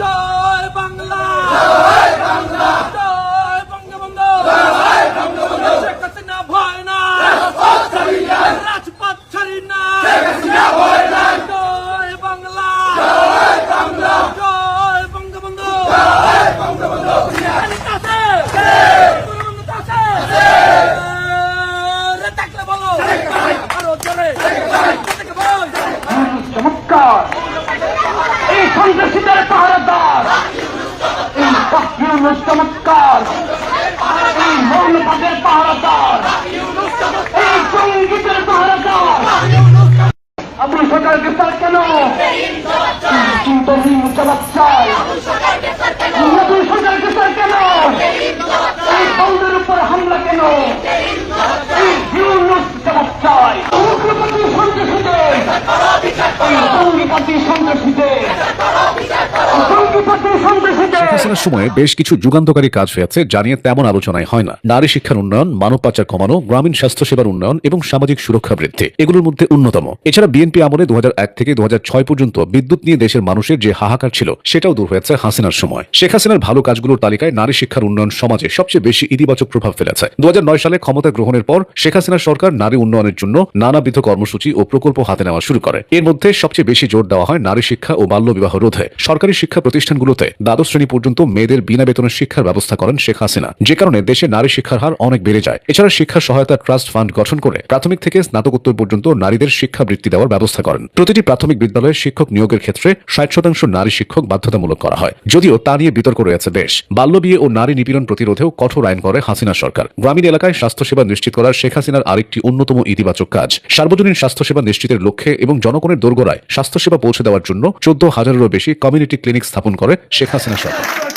জয় বাংলা। সন্ত্রাসীদের পাহারাদার এই তাহিউনুস চমৎকার। এই মৌনতাদের পাহারাদার এই সঙ্গীতের পাহারাদার আবু সরকার গ্রেফতার কেন? কিন্তু জবাব চাই। আবু সরকার গ্রেফতার কেন? এই বন্ধের উপর হামলা কেন? এই ইউনুস জবাব চাই। উগ্রপতি সন্ত্রাসীদের সন্ত্রাসীদের সন্ত্রাসীদের সময়ে বেশ কিছু যুগান্তকারী কাজ হয়েছে জানিয়ে তেমন আলোচনায় হয় না। নারী শিক্ষার উন্নয়ন, মানব পাচার কমানো, গ্রামীণ স্বাস্থ্যসেবার উন্নয়ন এবং সামাজিক সুরক্ষা বৃদ্ধি, এগুলোর মধ্যে অন্যতম। এছাড়া বিএনপি আমলে দু থেকে দু পর্যন্ত বিদ্যুৎ নিয়ে দেশের মানুষের যে হাহাকার ছিল, সেটাও দূর হয়েছে হাসিনার সময়। শেখ হাসিনার ভালো কাজগুলোর তালিকায় নারী শিক্ষার উন্নয়ন সমাজে সবচেয়ে বেশি ইতিবাচক প্রভাব ফেলেছে। দু হাজার নয় সালে ক্ষমতা গ্রহণের পর শেখ হাসিনার সরকার নারী উন্নয়নের জন্য নানাবিধ কর্মসূচি ও প্রকল্প হাতে নেওয়া শুরু করে। এর মধ্যে সবচেয়ে বেশি জোর দেওয়া হয় নারী শিক্ষা ও বাল্য বিবাহ রোধে। সরকারি শিক্ষা প্রতিষ্ঠানগুলোতে দ্বাদশ শ্রেণি পর্যন্ত মেয়েদের বিনা বেতনের শিক্ষার ব্যবস্থা করেন শেখ হাসিনা। যে কারণে দেশে নারী শিক্ষার হার অনেক বেড়ে যায়। এছাড়া শিক্ষা সহায়তা ট্রাস্ট ফান্ড গঠন করে প্রাথমিক থেকে স্নাতকোত্তর পর্যন্ত নারীদের শিক্ষা বৃত্তি দেওয়ার ব্যবস্থা করেন। প্রতিটি প্রাথমিক বিদ্যালয়ে শিক্ষক নিয়োগের ক্ষেত্রে ষাট শতাংশ নারী শিক্ষক বাধ্যতামূলক করা হয়। যদিও তা নিয়ে বিতর্ক রয়েছে বেশ বাল্যবিয়ে ও নারী নিপীড়ন প্রতিরোধেও কঠোর আইন করে হাসিনা সরকার। গ্রামীণ এলাকায় স্বাস্থ্যসেবা নিশ্চিত করার শেখ হাসিনার আরেকটি অন্যতম ইতিবাচক কাজ। সার্বজনীন স্বাস্থ্যসেবা নিশ্চিতের লক্ষ্যে এবং জনগণের দোরগোড়ায় স্বাস্থ্যসেবা পৌঁছে দেওয়ার জন্য চোদ্দ হাজারেরও বেশি কমিউনিটি ক্লিনিক স্থাপন করে শেখ হাসিনা সরকার।